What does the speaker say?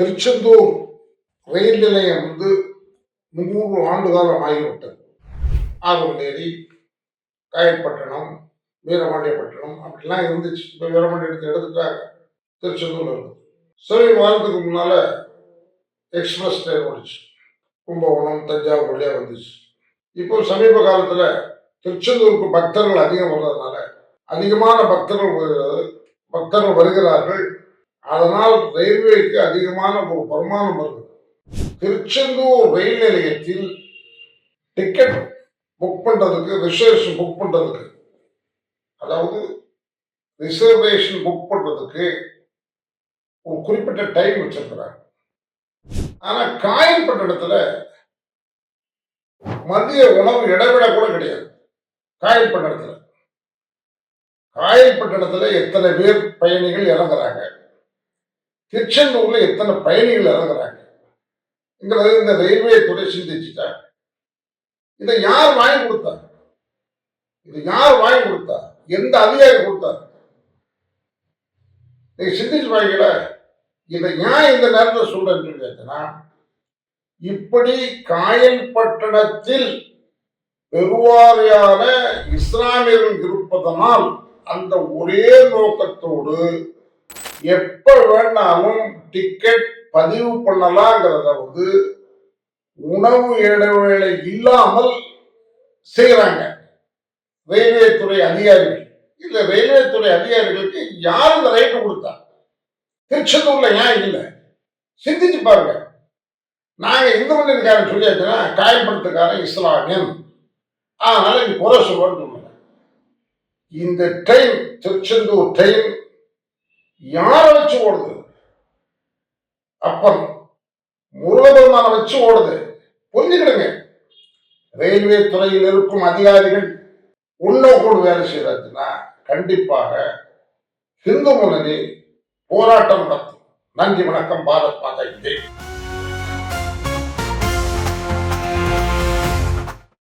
திருச்செந்தூர் ரயில் நிலையம் வந்து மூன்று ஆண்டு காலம் ஆகிவிட்டது. ஆகுண்டேரி காயப்பட்டினம் வீரபாண்டியப்பட்டினம் அப்படிலாம் இருந்துச்சு. இப்போ வீரபாண்டியத்தை எடுத்துட்டாங்க. திருச்செந்தூர் இருக்குது சமீப வாரத்துக்கு முன்னால் எக்ஸ்பிரஸ் ட்ரெயின் ஓடிச்சு. கும்பகோணம் தஞ்சாவூர் வழியாக வந்துச்சு. இப்போ சமீப காலத்தில் திருச்செந்தூருக்கு பக்தர்கள் அதிகம் வர்றதுனால அதிகமான பக்தர்கள் வருகிறது பக்தர்கள் வருகிறார்கள். அதனால் ரயில்வேக்கு அதிகமான ஒரு வருமானம் வருகிறது. திருச்செந்தூர் ரயில் நிலையத்தில் டிக்கெட் புக் பண்ணுறதுக்கு ரிசர்வேஷன் புக் பண்ணுறதுக்கு அதாவது ரிசர்வேஷன் புக் பண்ணுறதுக்கு ஒரு குறிப்பிட்ட டைம் வச்சிருக்கிறாங்க. ஆனால் காயல் இடத்துல மதிய உணவு இடைவிட கூட கிடையாது. காயல்பட்ட இடத்துல. காயல்பட்ட பட்டணத்தில் எத்தனை பேர் பயணிகள் இறங்குறாங்க? திருச்செந்தூர்ல எத்தனை பயணிகள் இறங்குறாங்கிறது இந்த ரயில்வே துறை சிந்திச்சுட்டா இதை யார் வாங்கி கொடுத்தா? இது யார் வாங்கி கொடுத்தா? எந்த அதிகாரி கொடுத்தா? நீங்க சிந்திச்சு பாருங்கள இதை ஏன் இந்த நேரத்தில் சொல்றேன்னு சொல்லி இப்படி காயல் பட்டணத்தில் பெருவாரியான இஸ்லாமியர்கள் இருப்பதனால் அந்த ஒரே நோக்கத்தோடு எப்ப வேணாலும் டிக்கெட் பதிவு பண்ணலாங்கிறத வந்து உணவு இடைவேளை இல்லாமல் செய்யறாங்க ரயில்வே துறை அதிகாரிகள். இல்ல ரயில்வே துறை அதிகாரிகளுக்கு யார் இந்த ரைட்டு கொடுத்தா? திருச்செந்தூர்ல ஏன் இல்லை? சிந்திச்சு பாருங்க. நாங்க இந்து மண்ணின்காரன் சொல்லியாச்சுன்னா காயப்படுத்துக்காரன் இஸ்லாமியன். அதனால இது குறை சொல்லுவான்னு சொல்லுங்க இந்த ட்ரெயின் திருச்செந்தூர் ட்ரெயின் யாரை வச்சு ஓடுது? அப்பன் முருகபெருமான வச்சு ஓடுது. புரிஞ்சுக்கிடுங்க. ரயில்வே துறையில் இருக்கும் அதிகாரிகள் உன்னோக்கோடு வேலை செய்யறதுன்னா கண்டிப்பாக இந்து முன்னணி போராட்டம் நடத்தும். நன்றி வணக்கம். பாரத் மாதா ஜெய்.